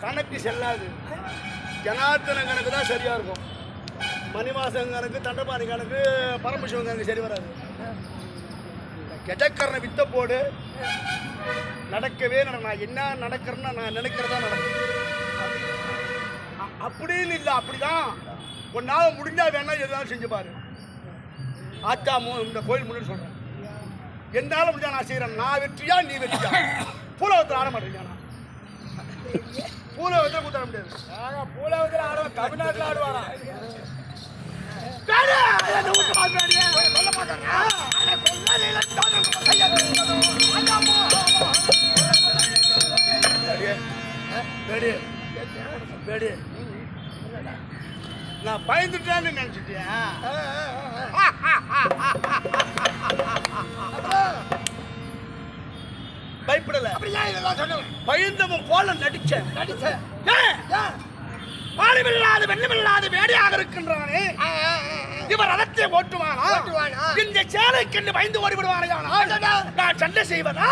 கணக்கு செல்லாது. ஜனார்த்தன கணக்கு தான் சரியாக இருக்கும். மணிவாசன் கணக்கு தண்டபாணி கணக்கு பரமசிவன் கணக்கு சரி வராது. கெஜக்கரனை வித்த போடு. நடக்கவே நான் என்ன நடக்கிறேன்னு நான் நினைக்கிறதா நடக்கும். அ- அப்படின்னு இல்லை அப்படிதான். உன்னால முடிஞ்சா வேணா எதுனாலும் செஞ்சு பாரு. ஆத்தா மோ இந்த கோயில் முன்னாடி சொல்றேன். என்னால முடிஞ்சா நான் செய்யறேன் நான் வெற்றியா நீ வெற்றியா? பூலவத்தில் ஆட மாட்டேங்க பூலவத்தில் கூத்தாட முடியாது. பூலவத்தில் ஆடுவோம் தமிழ்நாட்டில் பேடி. நான் பயந்துட்டேன்னு நினைச்சிட்டியா? பயப்படல. பயந்தவன் போல நடிச்சேன் நடிச்சேன் பாலிமில்லாது வெண்ணமில்லாது வேடியாக இருக்கின்றானே. இவர் ரதத்தை ஓட்டுவானா? இந்த சேலைக்கு பயந்து ஓடி விடுவானையானால் நான் சண்டை செய்வதா?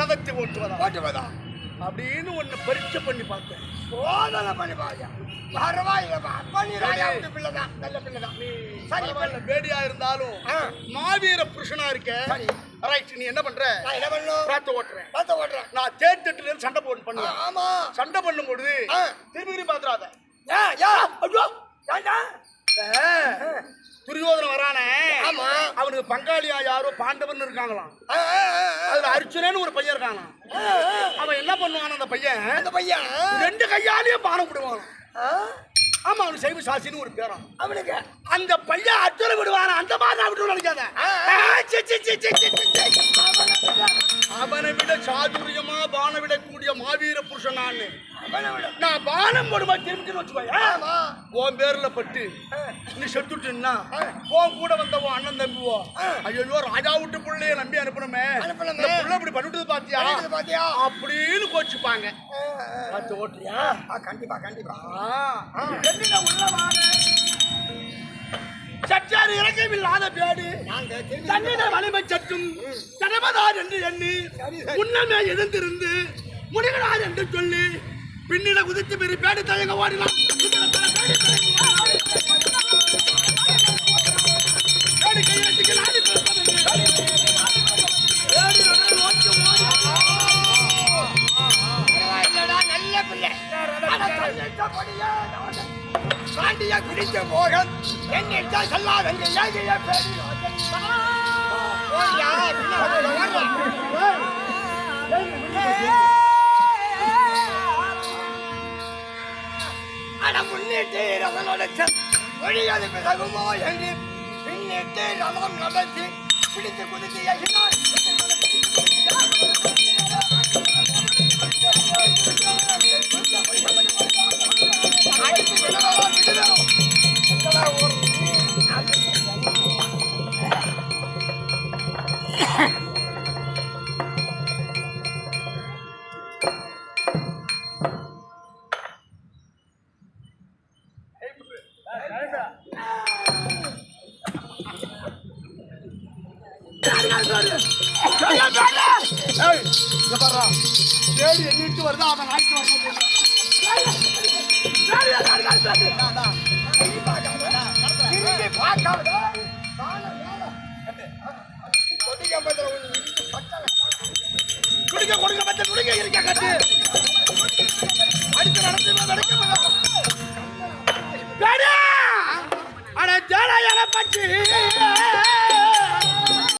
ரதத்தை ஓட்டுவதா? ஓட்டுவதா? அப்படின்னு ஒன்னு பரீட்சை பண்ணி பார்த்தேன். சோதனை பண்ணி பாருங்க பரவாயில்லப்பா பண்ணி ராஜா விட்டு பிள்ளைதான் நல்ல பிள்ளைதான் சரி பரவாயில்ல, வேடியா இருந்தாலும். மாவீர புருஷனா இருக்க. ரைட் நீ என்ன பண்ற? நான் என்ன பண்ணணும் ரதத்தை ஓட்டுறேன். பார்த்து ஓட்டுறேன். நான் தேர்தட்டுல இருந்து சண்டை போட்டு பண்ணுவேன். ஆமா. சண்டை பண்ணும் பொழுது. திரும்பி திரும்பி பாத்துறாத யா யா ஐயோ துரியோதன வரானே. அவனுக்கு பங்காளியா யாரோ பாண்டவன் இருக்காங்களாம். அதுல அர்ஜுனன்னு ஒரு பையன் ஆ. அவன் என்ன பண்ணுவான் அந்த பையன்? அந்த பையன்? ரெண்டு கையாலேயே பானம் விடுவான் ஆமா அவனுக்கு சைவ சாசின்னு ஒரு பேரம். அவனுக்கு? அந்த பையன் அர்ஜுன விடுவான? அந்த மாதிரி நான் விட்டு நினைக்காத. அவனை விட சாதுரியமா பான விடக்கூடிய மாவீர புருஷன் நான் நான் பானம் போடுமா திரும்பி வச்சுக்கோயா. ஆமா. உன் பேர்ல பட்டு நீ செத்துட்டுன்னா உன் கூட வந்த உன் அண்ணன் தம்பிவோ. ஐயோ ராஜா விட்டு புள்ளைய நம்பி அனுப்பணுமே. புள்ள இப்படி பண்ணிட்டு பாத்தியா? பாத்தியா? அப்படின்னு கோச்சுப்பாங்க. பார்த்து ஓட்டுறியா? கண்டிப்பா கண்டிப்பா. உள்ள வாங்க? சற்றாறு இறக்கமில்லாத பேடு தன்னிட வலிமை சற்றும் கடமதார் என்று எண்ணி. முன்னமே எழுந்திருந்து முடிகளார் என்று சொல்லி பின்னிட குதித்து பெரிய பேடு தயங்க ஓடினான் பேடு கையெழுத்துக்கு நாடி பிறப்பதென்று. பேடு நகர் நோக்கி ஓடி. பரவாயில்லடா நல்ல பிள்ளை சாண்டிய பிடித்த மோகன் என்னிட்ட சொல்லாதங்க ஏகைய அட முன்னிட்டு ரதனோட ஒழியது பிறகுமோ என்று பின்னிட்டு ரதம் நடத்தி பிடித்து குதித்து ஏகினான் ஏய், இங்க பாருடா. பேடு எண்ணிட்டு வருதா அவன் நாய்க்கு வரணும் திரும்பி பார்க்காத வானம் மேல. கொடி கம்பத்துல ஒண்ணு இடிச்சு பட்டல. குடிக்க கொடுக்க பச்சை குடிக்க இருக்க கட்டு. நடக்க பேடு! அட ஜாலையான பட்டு